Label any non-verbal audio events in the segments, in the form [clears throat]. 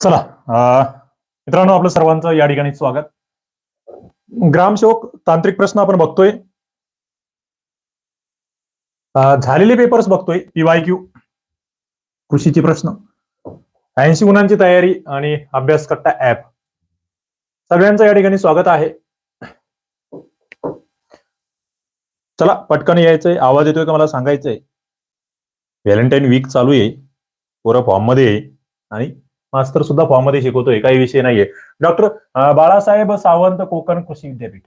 चला मित्रांनो आपलं सर्वांचं या ठिकाणी स्वागत. ग्रामसेवक तांत्रिक प्रश्न आपण बघतोय. झालेले पेपर्स बघतोय पीवाय क्यू कृषीचे प्रश्न. ऐंशी गुणांची तयारी आणि अभ्यास कट्टा ऍप सगळ्यांचं या ठिकाणी स्वागत आहे. चला पटकन यायचंय. आवाज येतोय का मला सांगायचंय? व्हॅलेंटाईन वीक चालू आहे. पोरं फॉर्ममध्ये आहे. आणि मास्तर सुद्धा फॉर्ममध्ये शिकवतोय काही विषय नाहीये. डॉक्टर बाळासाहेब सावंत कोकण कृषी विद्यापीठ.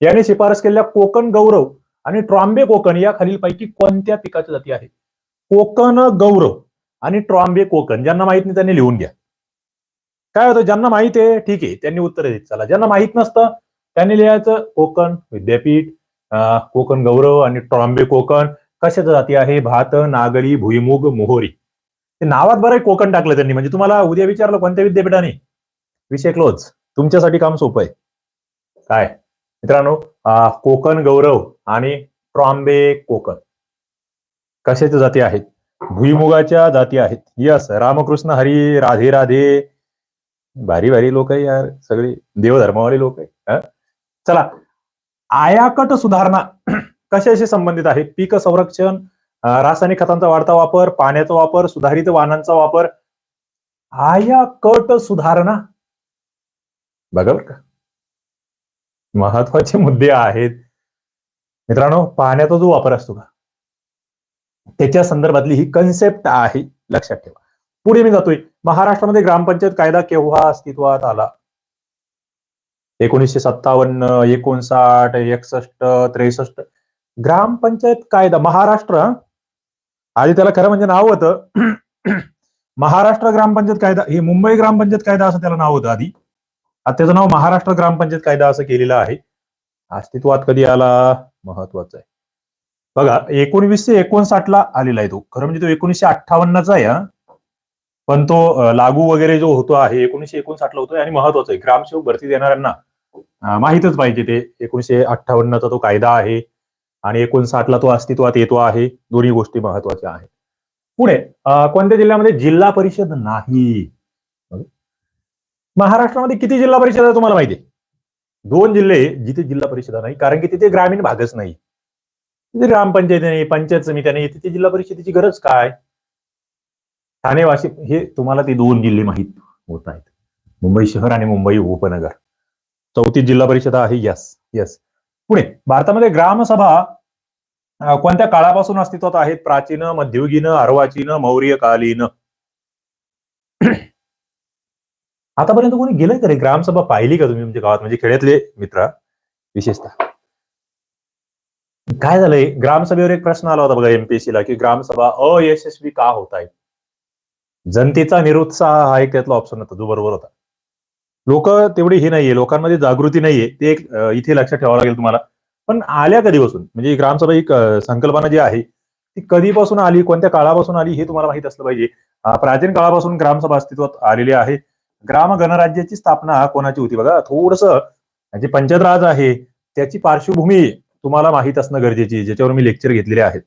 याने शिफारस केलेल्या कोकण गौरव आणि ट्रॉम्बे कोकण या खालीलपैकी कोणत्या पिकाच्या जाती आहे कोकण गौरव आणि ट्रॉम्बे कोकण ज्यांना माहीत नाही त्यांनी लिहून घ्या. काय होतं? ज्यांना माहीत आहे ठीक आहे त्यांनी उत्तर देत चला. ज्यांना माहीत नसतं त्यांनी लिहायचं कोकण विद्यापीठ कोकण गौरव आणि ट्रॉम्बे कोकण. कशाच्या जाती आहे? भात नागरी भुईमुग मोहरी. ते नावात बरं कोकण टाकलं त्यांनी. म्हणजे तुम्हाला उद्या विचारलं कोणत्या विद्यापीठाने? विषय क्लोज तुमच्यासाठी काम सोपं आहे. काय? मित्रांनो कोकण गौरव आणि ट्रॉम्बे कोकण. कशाच्या जाती आहेत? भुईमुगाच्या जाती आहेत. यस रामकृष्ण हरी राधे राधे. भारी भारी लोक आहे यार. सगळे देवधर्मावाले लोक आहे. चला. आयाकट सुधारणा [clears throat] कशाशी संबंधित आहे? पीक संरक्षण रासायनिक खतांचा वाढता वापर पाण्याचा वापर सुधारित वाहनांचा वापर. आयाकट सुधारणा. बघा बर का. महत्त्वाचे मुद्दे आहेत. मित्रांनो पाण्याचा जो वापर असतो का त्याच्या संदर्भातली ही कन्सेप्ट आहे. लक्षात ठेवा. पुढे मी जातोय. महाराष्ट्रामध्ये ग्रामपंचायत कायदा केव्हा अस्तित्वात आला? एकोणीसशे सत्तावन्न एकोणसाठ एकसष्ट त्रेसष्ट. ग्रामपंचायत कायदा महाराष्ट्र आधी त्याला खरं म्हणजे नाव होतं [clears throat] महाराष्ट्र ग्रामपंचायत कायदा. हे मुंबई ग्रामपंचायत कायदा असं त्याला नाव होतं आधी. आता त्याचं नाव महाराष्ट्र ग्रामपंचायत कायदा असं केलेलं आहे. अस्तित्वात कधी आला? महत्वाचं आहे. बघा एकोणवीसशे एकोणसाठ ला आलेला आहे तो. खरं म्हणजे तो एकोणीसशे अठ्ठावन्नचा आहे पण तो लागू वगैरे जो होतो आहे एकोणीसशे एकोणसाठ ला होतोय आणि महत्वाचं आहे. ग्रामसेवक भरती देणाऱ्यांना माहितच माहीतच पाहिजे ते. एकोणीसशे अठ्ठावन्नचा तो कायदा आहे. आणि एकोणसाठला तो अस्तित्वात येतो आहे. दोन्ही गोष्टी महत्त्वाच्या आहेत. पुणे कोणत्या जिल्ह्यामध्ये जिल्हा परिषद नाही? महाराष्ट्रामध्ये किती जिल्हा परिषद आहे तुम्हाला माहिती आहे? दोन जिल्हे जिथे जिल्हा परिषद नाही कारण की तिथे ग्रामीण भागच नाही. तिथे ग्रामपंचायती नाही पंचायत समित्या नाही तिथे जिल्हा परिषदेची गरज काय? ठाणे वाशिम हे तुम्हाला ते दोन जिल्हे माहीत होत आहेत. मुंबई शहर आणि मुंबई उपनगर. चौथी जिल्हा परिषद आहे यस यस. पुढे भारतामध्ये ग्रामसभा कोणत्या काळापासून अस्तित्वात आहेत? प्राचीन मध्ययुगीन अर्वाचीन मौर्यकालीन? आतापर्यंत कोणी गेलंय का रे? ग्रामसभा पाहिली का तुम्ही तुमच्या गावात? म्हणजे खेड्यातले मित्र विशेषतः. काय झालंय? ग्रामसभेवर एक प्रश्न आला होता बघा एमपीएससी ला की ग्रामसभा अयशस्वी का होत आहेत जनतेचा निरुत्साह हा एक त्यातला ऑप्शन होता जो बरोबर होता. लोक तेवढी हे नाहीये लोकांमध्ये जागृती नाहीये ते एक इथे लक्षात ठेवावं लागेल तुम्हाला. पण आल्या कधीपासून? म्हणजे ग्रामसभा ही संकल्पना जी आहे ती कधीपासून आली कोणत्या काळापासून आली हे तुम्हाला माहीत असलं पाहिजे. प्राचीन काळापासून ग्रामसभा अस्तित्वात आलेली आहे. ग्राम गणराज्याची स्थापना कोणाची होती बघा? थोडस जे पंचायत राज आहे त्याची पार्श्वभूमी तुम्हाला माहीत असणं गरजेची ज्याच्यावर मी लेक्चर घेतलेले आहेत.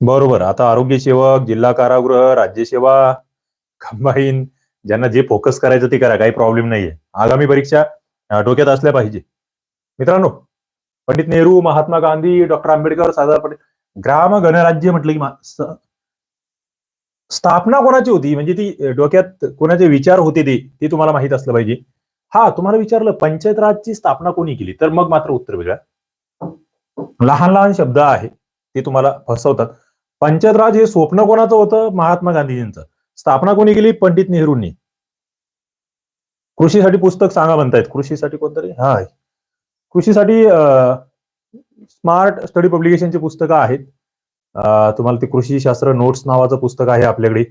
बरोबर. आता आरोग्य सेवक जिल्हा कारागृह राज्य सेवा कंबाईन ज्यांना जे फोकस करायचं ते करा काही प्रॉब्लेम नाहीये. आगामी परीक्षा डोक्यात असल्या पाहिजे. मित्रांनो पंडित नेहरू महात्मा गांधी डॉक्टर आंबेडकर सरदार पटेल ग्राम गणराज्य म्हटलं की स्थापना कोणाची होती? म्हणजे ती डोक्यात कोणाचे विचार होते ते ते तुम्हाला माहीत असलं पाहिजे. हा तुम्हाला विचारलं पंचायत राजची स्थापना कोणी केली? तर मग मात्र उत्तर वेगळं. लहान लहान शब्द आहे ते तुम्हाला फसवतात. पंचायत राज हे स्वप्न कोणाचं होतं? महात्मा गांधीजींचं. स्थापना कोणी केली? पंडित नेहरूंनी. कृषीसाठी पुस्तक सांगा म्हणतायत. कृषीसाठी कोणतरी? हा. कृषीसाठी स्मार्ट स्टडी पब्लिकेशनची पुस्तकं आहेत. तुम्हाला ते कृषी शास्त्र नोट्स नावाचं पुस्तक आहे आपल्याकडे.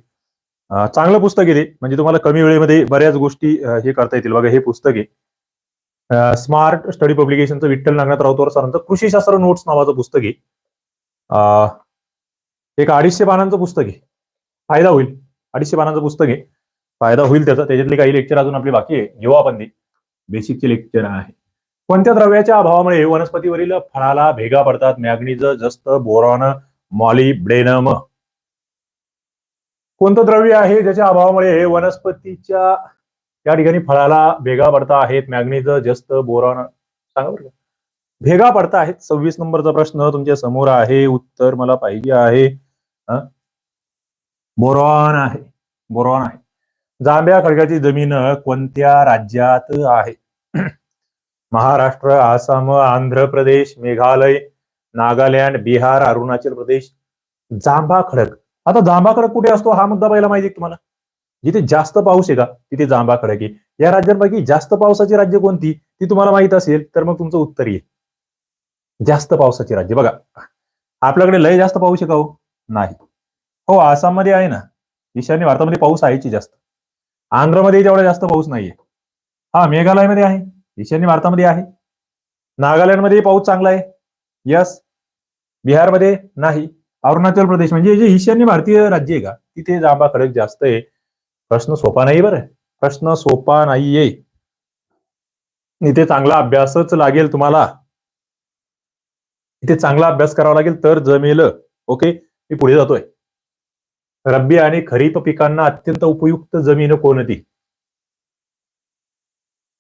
चांगलं पुस्तक आहे ते. म्हणजे तुम्हाला कमी वेळेमध्ये बऱ्याच गोष्टी हे करता येतील. बघा हे पुस्तक आहे. स्मार्ट स्टडी पब्लिकेशनचं विठ्ठल नागनाथ राऊतवर सरांचं कृषीशास्त्र नोट्स नावाचं पुस्तक आहे. एक अडीचशे पानांचं पुस्तक आहे. फायदा होईल. अडीचशे पानांचं पुस्तक आहे. फायदा होईल त्याचा. त्याच्यातले काही लेक्चर अजून आपली बाकी आहे. घेऊ आपण ते. बेसिकचे लेक्चर आहे. कोणत्या द्रव्याच्या अभावामुळे वनस्पतीवरील फळाला भेगा पडतात? मॅग्नीज जस्त बोरॉन मॉलिब्डेनम कोणतं द्रव्य आहे ज्याच्या अभावामुळे वनस्पतीच्या या ठिकाणी फळाला भेगा पडता आहेत? मॅग्नीज जस्त बोरॉन. सांगा बरं भेगा पडता आहेत. सव्वीस नंबरचा प्रश्न तुमच्यासमोर आहे. उत्तर मला पाहिजे आहे. बोरॉन आहे. बोरॉन आहे. जांभ्या खडकाची जमीन कोणत्या राज्यात आहे? [clears throat] महाराष्ट्र आसाम आंध्र प्रदेश मेघालय नागालँड बिहार अरुणाचल प्रदेश. जांभा खडक. आता जांभा खडक कुठे असतो? हा मुद्दा पहिला माहिती आहे तुम्हाला? जिथे जास्त पाऊस आहे का? तिथे जांभा खडक आहे. या राज्यांपैकी जास्त पावसाची राज्य कोणती? ती तुम्हाला माहीत असेल तर मग तुमचं उत्तर येईल. जास्त पावसाची राज्य. बघा. आपल्याकडे लय जास्त पाऊस आहे का हो? नाही. हो आसाममध्ये आहे ना. ईशान्य भारतामध्ये पाऊस आहेची जास्त. आंध्रमध्ये तेवढा जास्त पाऊस नाहीये. हा मेघालयमध्ये आहे. ईशान्य भारतामध्ये आहे. नागालँडमध्ये पाऊस चांगला आहे. यस. बिहारमध्ये नाही. अरुणाचल प्रदेश म्हणजे जे ईशान्य भारतीय राज्य आहे का? तिथे जांबा खडक जास्त आहे. प्रश्न सोपा नाही बरं. प्रश्न सोपा नाहीये. इथे चांगला अभ्यासच लागेल तुम्हाला. इथे चांगला अभ्यास करावा लागेल तर जमेल. ओके? मी पुढे जातोय. रब्बी आणि खरीप पिकांना अत्यंत उपयुक्त जमीन कोणती?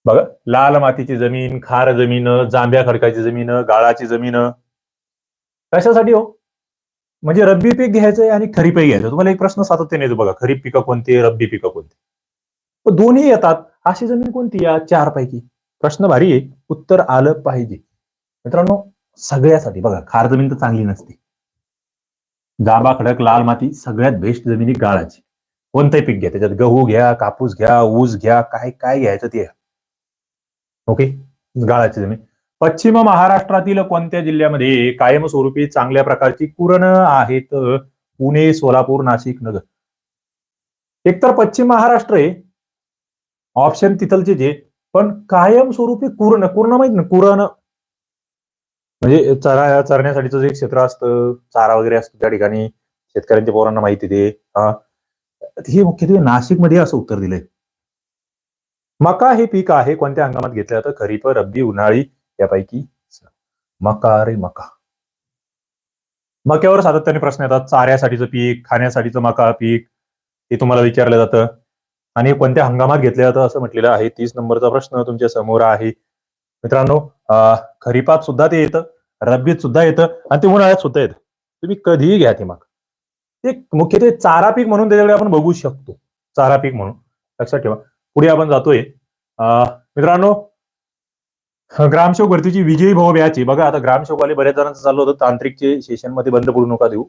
बघा लाल मातीची जमीन खार जमीन जांभ्या खडकाची जमीन गाळाची जमीन. कशासाठी हो? म्हणजे रब्बी पीक घ्यायचंय आणि खरीपही घ्यायचं तुम्हाला एक प्रश्न सातत्याने येतो बघा खरीप पिकं कोणती रब्बी पिकं कोणती? दोन्ही येतात अशी जमीन कोणती या चार पैकी प्रश्न भारी आहे उत्तर आलं पाहिजे. मित्रांनो सगळ्यासाठी बघा खार जमीन तर चांगली नसते. जांभा खडक लाल माती सगळ्यात बेस्ट जमिनी गाळाची. कोणतंही पीक घ्या त्याच्यात गहू घ्या कापूस घ्या ऊस घ्या काय काय घ्यायचं ते. ओके गाळाची जमीन. पश्चिम महाराष्ट्रातील कोणत्या जिल्ह्यामध्ये कायमस्वरूपी चांगल्या प्रकारची कुरण आहेत? पुणे सोलापूर नाशिक नगर. एकतर पश्चिम महाराष्ट्र आहे. ऑप्शन तिथलचे जे पण कायमस्वरूपी कुरण कुरण माहीत ना कुरण. म्हणजे चरा चरण्यासाठीचं जे क्षेत्र असतं चारा वगैरे असतो त्या ठिकाणी शेतकऱ्यांच्या पोरांना माहिती ते हा. हे मुख्यत्वे नाशिकमध्ये असं उत्तर दिलंय. मका हे पीक आहे कोणत्या हंगामात घेतलं जातं? खरीप रब्बी उन्हाळी यापैकी मका रे मका. मक्यावर सातत्याने प्रश्न येतात. चाऱ्यासाठीचं पीक खाण्यासाठीचं मका पीक हे तुम्हाला विचारलं जातं. आणि कोणत्या हंगामात घेतलं जातं असं म्हटलेलं आहे? तीस नंबरचा प्रश्न तुमच्यासमोर आहे. मित्रांनो खरीपात सुद्धा ते येतं रब्बीत सुद्धा येतं आणि ते उन्हाळ्यात सुद्धा येतं. तुम्ही कधीही घ्या ते मग. ते मुख्यत्वे चारा पीक म्हणून त्याच्याकडे आपण बघू शकतो. चारा पीक म्हणून. लक्षात ठेवा. पुढे आपण जातोय. मित्रांनो ग्रामसेवक भरतीची विजयी भाऊ बॅच बघा आता ग्रामसेवकवाले बऱ्याच जणांचं चाललं होतं. तांत्रिकचे सेशनमध्ये बंद पडू नका देऊ.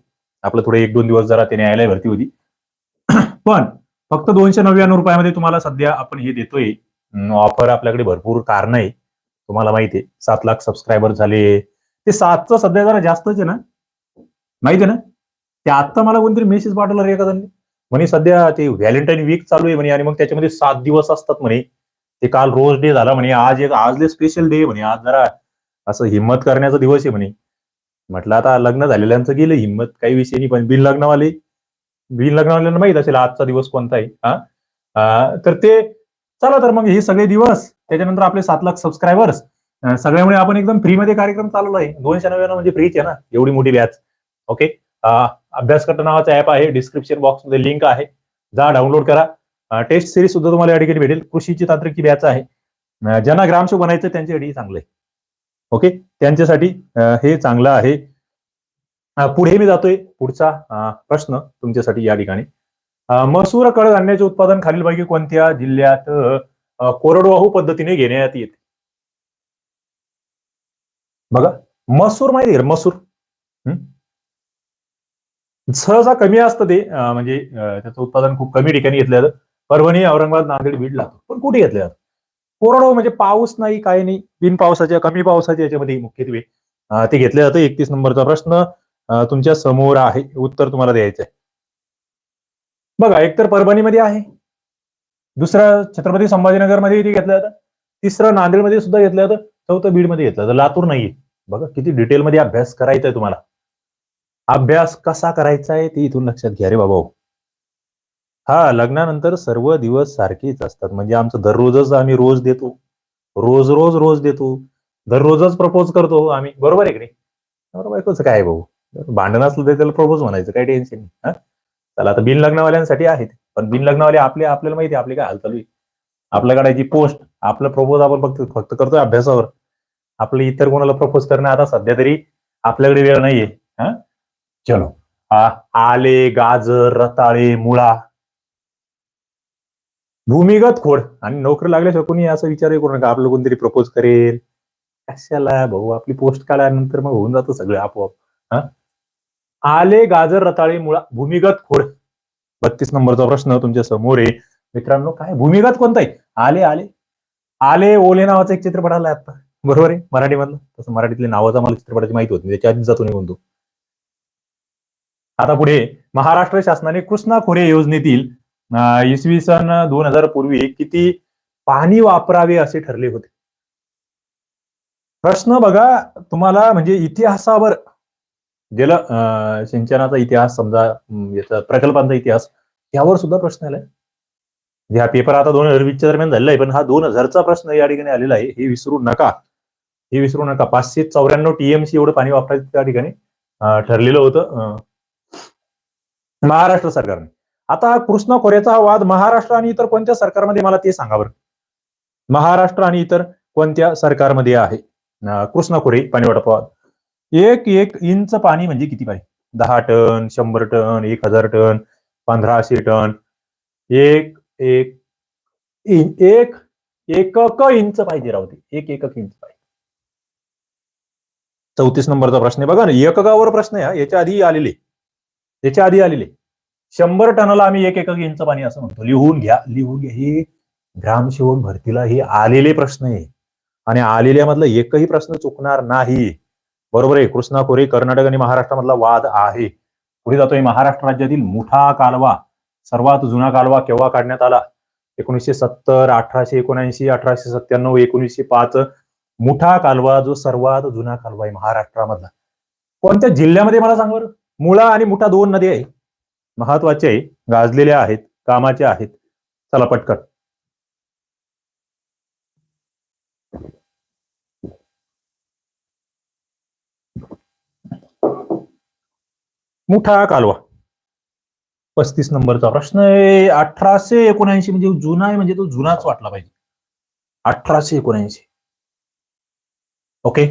आपलं थोडे एक दोन दिवस जरा ते न्यायालय भरती होती. पण फक्त दोनशे नव्याण्णव रुपयामध्ये तुम्हाला सध्या आपण हे देतोय. ऑफर आपल्याकडे भरपूर कारण आहे. तुम्हाला माहिती आहे सात लाख सबस्क्रायबर झाले. ते सातचं सध्या जरा जास्तच आहे ना? माहिती आहे ना? ते आता मला कोणतरी मेसेज पाठवला रे एखाद्याने. म्हणे सध्या ते व्हॅलेंटाईन वीक चालू आहे म्हणे आणि मग त्याच्यामध्ये सात दिवस असतात म्हणे. ते काल रोज डे झाला म्हणे आज एक आजले स्पेशल डे म्हणे. आज जरा असं हिंमत करण्याचा दिवस आहे म्हणे. म्हटलं आता लग्न झालेल्यांचं गेलं हिंमत काही विषय नाही पण बिन लग्नवाले बिन लग्नवाल्यांना माहीत असेल आजचा दिवस कोणता आहे हा? तर ते चला तर मग हे सगळे दिवस त्याच्यानंतर आपले सात लाख सबस्क्रायबर्स सगळ्यामुळे आपण एकदम फ्रीमध्ये कार्यक्रम चालवला आहे. दोनशे नव्याण्णव म्हणजे फ्रीच आहे ना? एवढी मोठी बॅच ओके अभ्यासकर्ता नावाचा ऍप आहे. डिस्क्रिप्शन बॉक्समध्ये लिंक आहे. जा डाउनलोड करा. टेस्ट सिरीज सुद्धा तुम्हाला या ठिकाणी भेटेल. कृषीची तांत्रिक बॅच आहे. ज्यांना ग्रामशो बनायचं त्यांच्यासाठी चांगलं आहे. ओके त्यांच्यासाठी हे चांगलं आहे. पुढे मी जातोय. पुढचा प्रश्न तुमच्यासाठी या ठिकाणी. मसूर कडधान्याचे उत्पादन खालीलपैकी कोणत्या जिल्ह्यात कोरडवाहू पद्धतीने घेण्यात येते? बघा मसूर माहिती का मसूर सहसा कमी असतं ते म्हणजे त्याचं उत्पादन खूप कमी ठिकाणी घेतलं जातं. परभणी औरंगाबाद नांदेड बीड लागतो पण कुठे घेतलं जातं? कोरडवाहू म्हणजे पाऊस नाही काय नाही. बिन पावसाच्या कमी पावसाच्या याच्यामध्ये मुख्यत्वे ते घेतलं जातं. एकतीस नंबरचा प्रश्न तुमच्यासमोर आहे. उत्तर तुम्हाला द्यायचं आहे बघा एकतर परभणीमध्ये आहे. दुसरं छत्रपती संभाजीनगरमध्ये इथे घेतलं जातं. तिसरं नांदेडमध्ये सुद्धा घेतलं जातं. चौथं बीडमध्ये घेतलं जातं. लातूर नाहीये. बघा किती डिटेलमध्ये अभ्यास करायचा आहे तुम्हाला. अभ्यास कसा करायचा आहे ते इथून लक्षात घ्या रे बाबा. हा लग्नानंतर सर्व दिवस सारखेच असतात. म्हणजे आमचं दररोजच आम्ही रोज देतो. रोज रोज रोज देतो. दररोजच प्रपोज करतो आम्ही. बरोबर आहे की नाही? बरोबर बायकोचं काय भाऊ? भांडण असलं तर त्याला प्रपोज म्हणायचं. काही टेन्शन नाही. त्याला चला आता बिन लग्नवाल्यांसाठी आहेत. पण बिन लग्नवाले आपले आपल्याला माहिती आपली काय हाल चालू आहे आपल्या काढायची पोस्ट आपलं प्रपोज आपण फक्त फक्त करतोय अभ्यासावर. आपलं इतर कोणाला प्रपोज करणं आता सध्या तरी आपल्याकडे वेळ नाहीये. हा? चलो. आ- आले गाजर रताळे मुळा. भूमिगत खोड. आणि नोकरी लागल्याशिवाय कोणी असं विचारही करू नका. आपलं कोणतरी प्रपोज करेल. कशाला भाऊ? आपली पोस्ट काढल्यानंतर मग होऊन जातं सगळं आपोआप. हा? आले गाजर रताळे मुळा भूमिगत खोड. बत्तीस नंबरचा प्रश्न तुमच्यासमोर आहे. मित्रांनो काय? भूमिगत कोणता आहे? आले आले. आले ओले नावाचा एक चित्रपट आला आता. बरोबर आहे? मराठीमधलं? तसं मराठीतल्या नावाचा मला चित्रपटाची माहिती होती. त्याच्या आधी जातो निघून तो. आता पुढे महाराष्ट्र शासनाने कृष्णा खोरे योजनेतील इसवी सन दोन हजार पूर्वी किती पाणी वापरावे असे ठरले होते? प्रश्न बघा तुम्हाला म्हणजे इतिहासावर. जल सिंचनाचा इतिहास समजा याचा प्रकल्पांचा इतिहास यावर सुद्धा प्रश्न आलाय. म्हणजे हा पेपर आता दोन हजार वीसच्या दरम्यान झालेला आहे पण हा दोन हजारचा प्रश्न या ठिकाणी आलेला आहे हे विसरू नका. हे विसरू नका. पाचशे चौऱ्याण्णव टीएमसी एवढं पाणी वापरायचं त्या ठिकाणी ठरलेलं होतं महाराष्ट्र सरकारने. आता कृष्णा खोऱ्याचा हा वाद महाराष्ट्र आणि इतर कोणत्या सरकारमध्ये मला ते सांगा बरं. महाराष्ट्र आणि इतर कोणत्या सरकारमध्ये आहे? कृष्णा खोरे पाणी वाटप वाद. एक एक इंच पाणी म्हणजे किती पाहिजे दहा टन शंभर टन एक हजार टन पंधराशे टन. एक एक एक एकक इंच पाहिजे राहते एक एकक इंच पाहिजे चौतीस नंबरचा प्रश्न आहे. बघा ना एककावर प्रश्न आहे याच्या आधी आलेले. याच्या आधी आलेले. शंभर टनाला आम्ही एक एकक इंच पाणी असं म्हणतो. लिहून घ्या लिहून घ्या. हे ग्रामसेवक भरतीला हे आलेले प्रश्न आहे. आणि आलेल्यामधला एकही प्रश्न चुकणार नाही. बरोबर आहे. कृष्णा खोरे कर्नाटक आणि महाराष्ट्रामधला वाद आहे. पुढे जातोय महाराष्ट्र राज्यातील मुठा कालवा. सर्वात जुना कालवा केव्हा काढण्यात आला? एकोणीसशे सत्तर अठराशे एकोणऐंशी अठराशे सत्त्याण्णव एकोणीसशे पाच. मुठा कालवा जो सर्वात जुना कालवा आहे महाराष्ट्रामधला. कोणत्या जिल्ह्यामध्ये मला सांग बरं? मुळा आणि मुठा दोन नदी आहे. महत्त्वाचे आहे. गाजलेल्या आहेत. कामाच्या आहेत. चला पटकन. मुठा कालवा. पस्तीस नंबरचा प्रश्न आहे. अठराशे एकोणऐंशी म्हणजे जुना आहे म्हणजे तो जुनाच वाटला पाहिजे. अठराशे एकोणऐंशी. ओके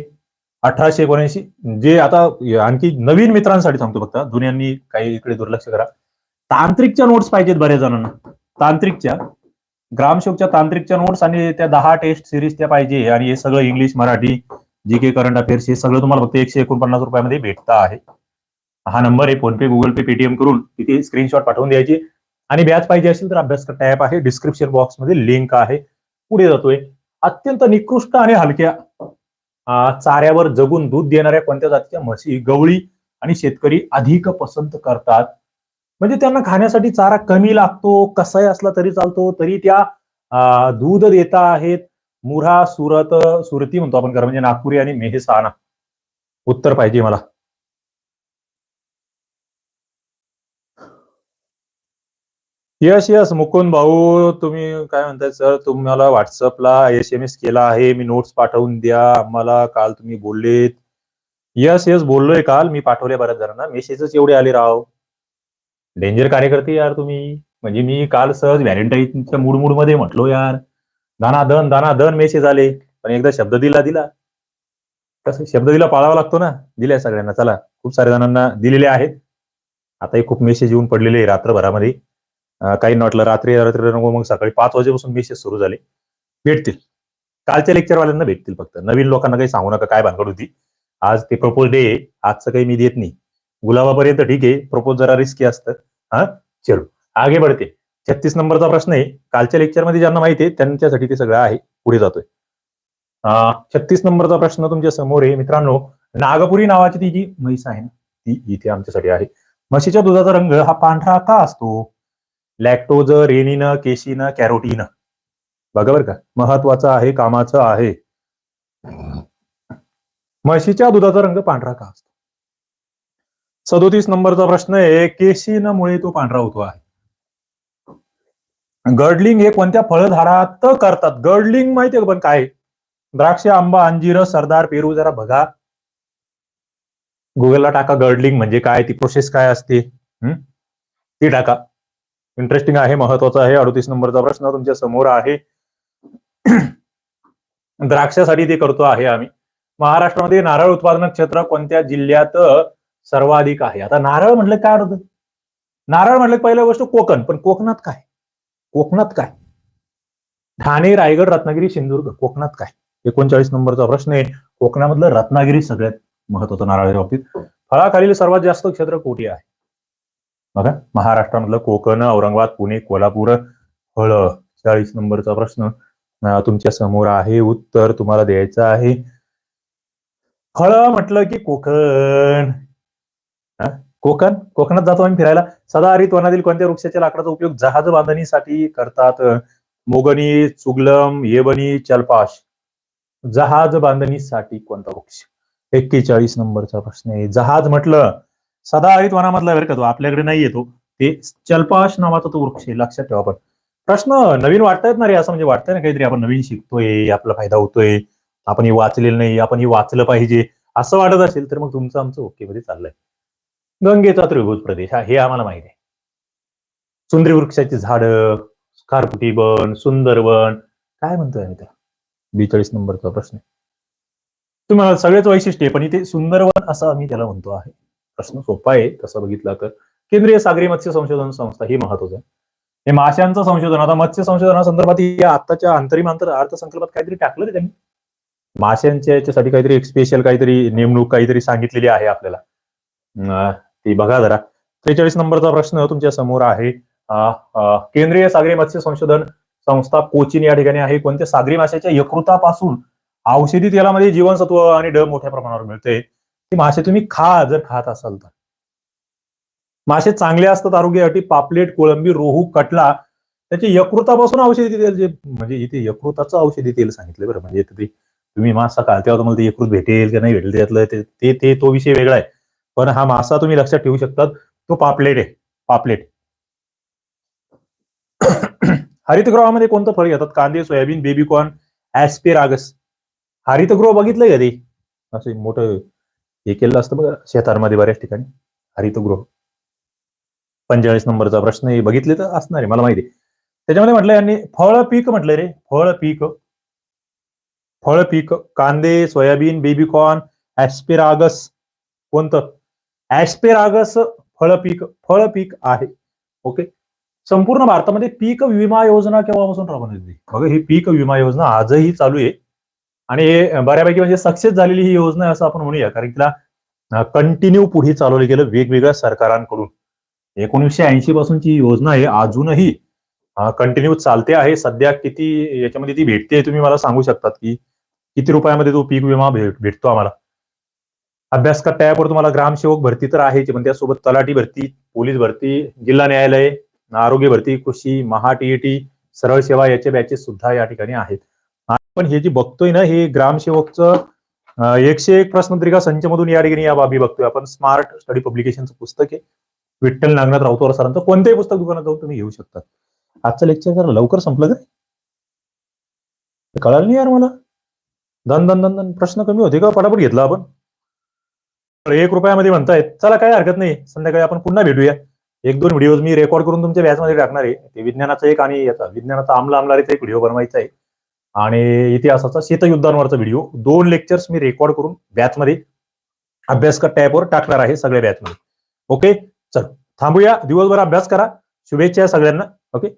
अठराशे एकोणऐंशी. जे आता आणखी नवीन मित्रांसाठी सांगतो फक्त. जुन्यांनी काही इकडे दुर्लक्ष करा. तांत्रिकच्या नोट्स पाहिजेत बऱ्याच जणांना. तांत्रिकच्या. ग्रामशोकच्या तांत्रिकच्या नोट्स आणि त्या दहा टेस्ट सिरीज त्या पाहिजे. आणि हे सगळं English Marathi G K current affairs हे सगळं तुम्हाला फक्त एकशे एकोणपन्नास रुपयामध्ये भेटता आहे. हा नंबर आहे फोनपे गुगल पे पेटीएम करून तिथे स्क्रीनशॉट पाठवून द्यायची. आणि बॅच पाहिजे असेल तर अभ्यास करता ऍप आहे डिस्क्रिप्शन बॉक्समध्ये लिंक आहे. पुढे जातोय. अत्यंत निकृष्ट आणि हलक्या चाऱ्यावर जगून दूध देणाऱ्या कोणत्या जातीच्या म्हशी गवळी आणि शेतकरी अधिक पसंत करतात? म्हणजे त्यांना खाण्यासाठी चारा कमी लागतो कसाही असला तरी चालतो तरी त्या दूध देता आहेत. मुरा सुरत सुरती म्हणतो आपण खरं म्हणजे नागपुरी आणि मेहसाणा. उत्तर पाहिजे मला. यस यस मुकुंद भाऊ तुम्ही काय म्हणताय सर तुम्हाला व्हॉट्सअपला एस एम एस केला आहे. मी नोट्स पाठवून द्या. आम्हाला काल तुम्ही बोललेत. यस यस बोललोय काल. मी पाठवले बऱ्याच जणांना. मेसेजच एवढे आले राव. डेंजर कार्यकर्ते यार तुम्ही. म्हणजे मी काल सहज व्हॅलेंटाईनच्या मूड मूडमध्ये म्हटलो यार. दाना दन दाना दन मेसेज आले. पण एकदा शब्द दिला दिला. कसं शब्द दिला पाळावा लागतो ना. दिल्या सगळ्यांना. चला खूप साऱ्या जणांना दिलेले आहेत. आताही खूप मेसेज येऊन पडलेले रात्रभरामध्ये. काही वाटलं रात्री रात्री नको मग सकाळी पाच वाजेपासून मेसेज सुरू झाले. भेटतील. कालच्या लेक्चरवाल्यांना भेटतील फक्त. नवीन लोकांना काही सांगू नका काय भानगड होती. आज ते प्रपोज डे आजचं काही मी देत नाही. गुलाबापर्यंत ठीक आहे. प्रपोज जरा रिस्की असतं. हा? चलो. आगे बढते. छत्तीस नंबरचा प्रश्न आहे. कालच्या लेक्चरमध्ये ज्यांना माहिती आहे त्यांच्यासाठी ते सगळं आहे. पुढे जातोय. छत्तीस नंबरचा प्रश्न तुमच्यासमोर आहे. मित्रांनो नागपुरी नावाची ती जी म्हैस आहे ना ती इथे आमच्यासाठी आहे. म्हशीच्या दुधाचा रंग हा पांढरा का असतो? लॅक्टोज रेनिन केशिन कॅरोटीन बघा बरं का महत्वाचं आहे कामाचं आहे. म्हशीच्या दुधाचा रंग पांढरा का असतो? सदोतीस नंबरचा प्रश्न आहे केशिनमुळे तो पांढरा होतो आहे. गर्डलिंग हे कोणत्या फळझाडात करतात? गर्डलिंग माहितीये का पण काय? द्राक्ष आंबा अंजीर सरदार पेरू जरा बघा. गुगलला टाका गर्डलिंग म्हणजे काय ती प्रोसेस काय असते? ती टाका. इंटरेस्टिंग आहे महत्त्वाचा आहे. अडतीस नंबरचा प्रश्न तुमच्यासमोर आहे. [clears throat] द्राक्षासाठी ते करतो आहे आम्ही. महाराष्ट्रामध्ये नारळ उत्पादन क्षेत्र कोणत्या जिल्ह्यात सर्वाधिक आहे? आता नारळ म्हटलं काय अर्थ नारळ म्हटलं पहिल्या गोष्ट कोकण. पण कोकणात काय? कोकणात काय? ठाणे रायगड रत्नागिरी सिंधुदुर्ग. कोकणात काय? एकोणचाळीस नंबरचा प्रश्न आहे. कोकणामधलं रत्नागिरी सगळ्यात महत्वाचं नारळाच्या बाबतीत फळाखालील सर्वात जास्त क्षेत्र कोठे आहे? बघा महाराष्ट्रामधलं कोकण औरंगाबाद पुणे कोल्हापूर फळ चाळीस नंबरचा प्रश्न. तुमच्यासमोर आहे उत्तर तुम्हाला द्यायचं आहे. फळ म्हटलं की कोकण. हा? कोकण? कोकणात जातो आम्ही फिरायला. सदाहरित वनातील कोणत्या वृक्षाच्या लाकडाचा उपयोग जहाज बांधणीसाठी करतात? मोगनी चुगलम येबनी चलपाश. जहाज बांधणीसाठी कोणता वृक्ष? एक्केचाळीस नंबरचा प्रश्न आहे. जहाज म्हटलं सदाहरित वनामधला वेळ का तो आपल्याकडे नाही येतो ते चलपाश नावाचा तो वृक्ष आहे लक्षात ठेवा आपण. प्रश्न नवीन वाटतायत ना रे असं म्हणजे वाटतंय ना काहीतरी आपण नवीन शिकतोय आपला फायदा होतोय आपण हे वाचलेलं नाही आपण हे वाचलं पाहिजे असं वाटत असेल तर मग तुमचं आमचं ओके मध्ये चाललंय. गंगेचा त्रिभुज प्रदेश हा हे आम्हाला माहिती आहे. सुंदरी वृक्षाची झाडं खारफुटी वन सुंदरवन काय म्हणतोय आम्ही त्याला? बेचाळीस नंबरचा प्रश्न तुम्हाला सगळेच वैशिष्ट्य आहे पण इथे सुंदरवन असं आम्ही त्याला म्हणतो आहे. प्रश्न सोपा आहे तसं बघितला तर. केंद्रीय सागरी मत्स्य संशोधन संस्था ही महत्वाचं आहे. हे माशांचं संशोधन आता मत्स्य संशोधनासंदर्भात या आताच्या अंतरिम अंतर अर्थसंकल्पात काहीतरी टाकलं त्यांनी. माशांच्या याच्यासाठी काहीतरी एक स्पेशल काहीतरी नेमणूक काहीतरी सांगितलेली आहे आपल्याला. ती बघा जरा. त्रेचाळीस नंबरचा प्रश्न तुमच्यासमोर आहे. केंद्रीय सागरी मत्स्य संशोधन संस्था कोचीन या ठिकाणी आहे. कोणत्या सागरी माशाच्या यकृतापासून औषधी तेलामध्ये जीवनसत्व आणि ड मोठ्या प्रमाणावर मिळते? ती मासे तुम्ही खा जर खात असाल तर. मासे चांगले असतात आरोग्यासाठी पापलेट कोळंबी रोहू कटला त्याचे यकृतापासून औषधी तेल जे म्हणजे इथे यकृताचं औषधी तेल सांगितलं बरं. म्हणजे ते तुम्ही मासा काल तेव्हा तुम्हाला ते यकृत भेटेल का नाही भेटेल त्यातलं ते- ते ते तो विषय वेगळा आहे. पण हा मासा तुम्ही लक्षात ठेवू शकतात तो पापलेट आहे. पापलेट. [coughs] हरितगृहामध्ये कोणतं फळ घेतात? कांदे सोयाबीन बेबीकॉर्न ऍस्पेरागस हरितगृह बघितलंय का ते? असं मोठं हे केलेलं असतं बघा शेतांमध्ये बऱ्याच ठिकाणी. हरितगृह पंचेचाळीस नंबरचा प्रश्न हे बघितले तर असणार आहे मला माहिती आहे. त्याच्यामध्ये म्हटलं यांनी फळ पीक म्हटलं रे. फळ पीक. फळ पीक. कांदे सोयाबीन बेबीकॉर्न ऍस्पेरागस कोणतं? ऍस्पेरागस फळ पीक. फळ पीक आहे. ओके? संपूर्ण भारतामध्ये पीक विमा योजना केव्हापासून राबवण्यात येते? बघा ही पीक विमा योजना आजही चालू आहे. आणि बऱ्यापैकी म्हणजे सक्सेस झालेली ही योजना आहे असं आपण म्हणूया. कारण तिला कंटिन्यू पुढे चालवलं गेलं वेगवेगळ्या सरकारांकडून. एकोणीसशे ऐंशी पासूनची ही योजना आहे. अजूनही कंटिन्यू चालते आहे. सध्या किती याच्यामध्ये ती भेटते तुम्ही मला सांगू शकतात की किती रुपयामध्ये तो पीक विमा भेट भेटतो आम्हाला. अभ्यास का टॅबवर तुम्हाला ग्रामसेवक भरती तर आहेच पण त्यासोबत तलाठी भरती पोलीस भरती जिल्हा न्यायालय आरोग्य भरती कृषी महा टीईटी सरळ सेवा याचे बॅचेस सुद्धा या ठिकाणी आहेत. आपण हे जे बघतोय ना हे ग्रामसेवकचं एकशे एक प्रश्नपत्रिका संचमधून या ठिकाणी या बाबी बघतोय आपण. स्मार्ट स्टडी पब्लिकेशनचं पुस्तक आहे. विठ्ठल नागनाथ राऊतवर सरांचं कोणत्याही पुस्तक दुकानात जाऊन तुम्ही घेऊ शकता. आजचं लेक्चर जरा लवकर संपलं का? कळालं नाही यार मला. दन दन दन दन प्रश्न कमी होते का? पटापट घेतला आपण. एक रुपयामध्ये म्हणतायत चला काय हरकत नाही. संध्याकाळी आपण पुन्हा भेटूया. एक दोन व्हिडिओज मी रेकॉर्ड करून तुमच्या व्याजमध्ये टाकणार आहे. ते विज्ञानाचा एक आणि याचा विज्ञानाचा आमला आमला एक व्हिडिओ बनवायचा आहे. आणि इतिहासाचा शीतयुद्धांवरचा व्हिडिओ दोन लेक्चर्स मी रेकॉर्ड करून बॅचमध्ये अभ्यास टॅपवर टाकणार आहे सगळ्या बॅचमध्ये ओके चल थांबूया. दिवसभर अभ्यास करा. शुभेच्छा सगळ्यांना. Okay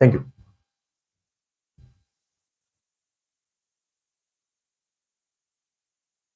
thank you